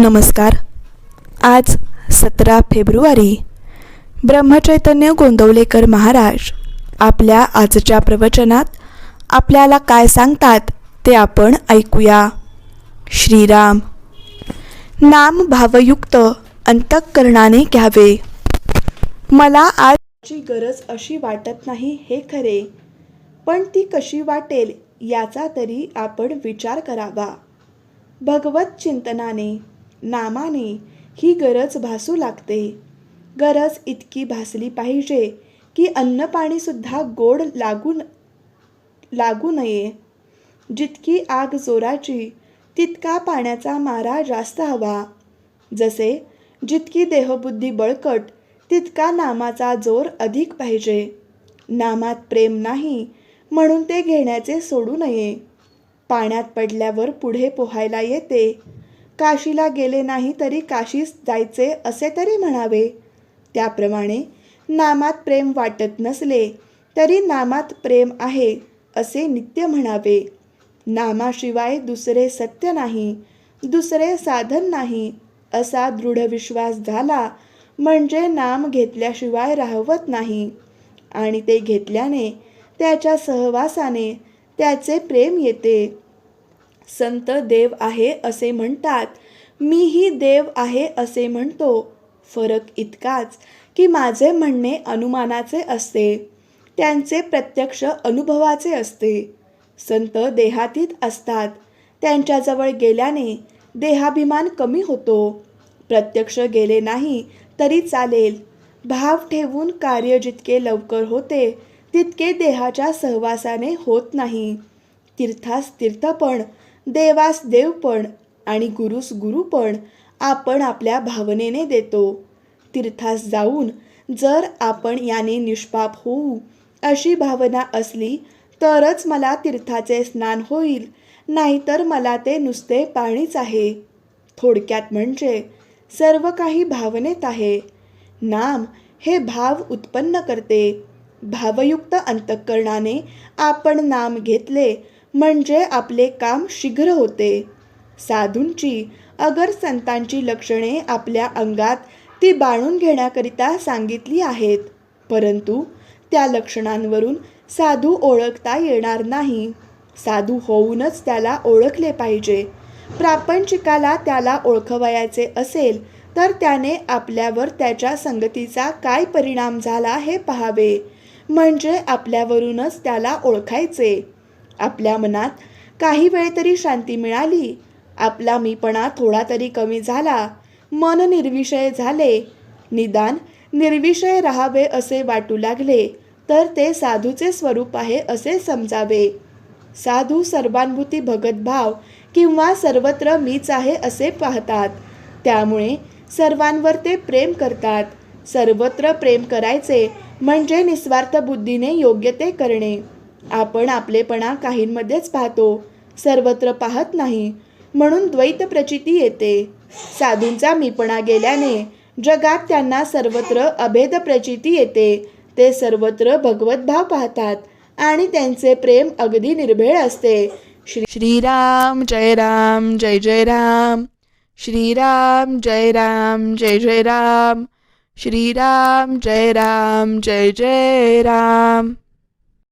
नमस्कार. आज सतरा फेब्रुवारी ब्रह्मचैतन्य गोंदवलेकर महाराज आपल्या आजच्या प्रवचनात आपल्याला काय सांगतात ते आपण ऐकूया. श्रीराम नाम भावयुक्त अंतःकरणाने घ्यावे. मला आजची गरज अशी वाटत नाही हे खरे पण ती कशी वाटेल याचा तरी आपण विचार करावा. भगवत चिंतनाने नामाने ही गरज भासू लागते. गरज इतकी भासली पाहिजे की अन्नपाणीसुद्धा गोड लागू लागू नये. जितकी आग जोराची तितका पाण्याचा मारा जास्त हवा. जसे जितकी देहबुद्धी बळकट तितका नामाचा जोर अधिक पाहिजे. नामात प्रेम नाही म्हणून ते घेण्याचे सोडू नये. पाण्यात पडल्यावर पुढे पोहायला येते. काशीला गेले नाही तरी काशीस जायचे असे तरी म्हणावे. त्याप्रमाणे नामात प्रेम वाटत नसले तरी नामात प्रेम आहे असे नित्य म्हणावे. नामाशिवाय दुसरे सत्य नाही दुसरे साधन नाही असा दृढ विश्वास झाला म्हणजे नाम घेतल्याशिवाय राहवत नाही. आणि ते घेतल्याने त्याच्या सहवासाने त्याचे प्रेम येते. संत देव आहे असे म्हणतात. मीही देव आहे असे म्हणतो. फरक इतकाच की माझे म्हणणे अनुमानाचे असते. त्यांचे प्रत्यक्ष अनुभवाचे असते. संत देहातीत असतात. त्यांच्याजवळ गेल्याने देहाभिमान कमी होतो. प्रत्यक्ष गेले नाही तरी चालेल. भाव ठेवून कार्य जितके लवकर होते तितके देहाच्या सहवासाने होत नाही. तीर्थास तीर्थपण देवास देवपण आणि गुरुस गुरुपण आपण आपल्या भावनेने देतो. तीर्थास जाऊन जर आपण याने निष्पाप होऊ अशी भावना असली तरच मला तीर्थाचे स्नान होईल नाहीतर मला ते नुसते पाणीच आहे. थोडक्यात म्हणजे सर्व काही भावनेत आहे. नाम हे भाव उत्पन्न करते. भावयुक्त अंतःकरणाने आपण नाम घेतले म्हणजे आपले काम शीघ्र होते. साधूंची अगर संतांची लक्षणे आपल्या अंगात ती बाणून घेण्याकरिता सांगितली आहेत परंतु त्या लक्षणांवरून साधू ओळखता येणार नाही. साधू होऊनच त्याला ओळखले पाहिजे. प्रापंचिकाला त्याला ओळखवयाचे असेल तर त्याने आपल्यावर त्याच्या संगतीचा काय परिणाम झाला हे पाहावे. म्हणजे आपल्यावरूनच त्याला ओळखायचे. आपल्या मनात काही वेळ तरी शांती मिळाली. आपला मीपणा थोडा तरी कमी झाला. मन निर्विषय झाले. निदान निर्विषय राहावे असे वाटू लागले. तर ते साधूचे स्वरूप आहे असे समजावे. साधू सर्वानुभूती भगतभाव किंवा सर्वत्र मीच आहे असे पाहतात. त्यामुळे सर्वांवर ते प्रेम करतात. सर्वत्र प्रेम करायचे म्हणजे निस्वार्थ बुद्धीने योग्य ते करणे. आपण आपलेपणा काहींमध्येच पाहतो सर्वत्र पाहत नाही म्हणून द्वैत प्रचिती येते. साधूंचा मीपणा गेल्याने जगात त्यांना सर्वत्र अभेद प्रचिती येते ते सर्वत्र भगवतभाव पाहतात आणि त्यांचे प्रेम अगदी निर्भेळ असते. श्री श्रीराम जय राम जय जय राम. श्रीराम जय राम जय जय राम. श्रीराम जय राम जय जय राम.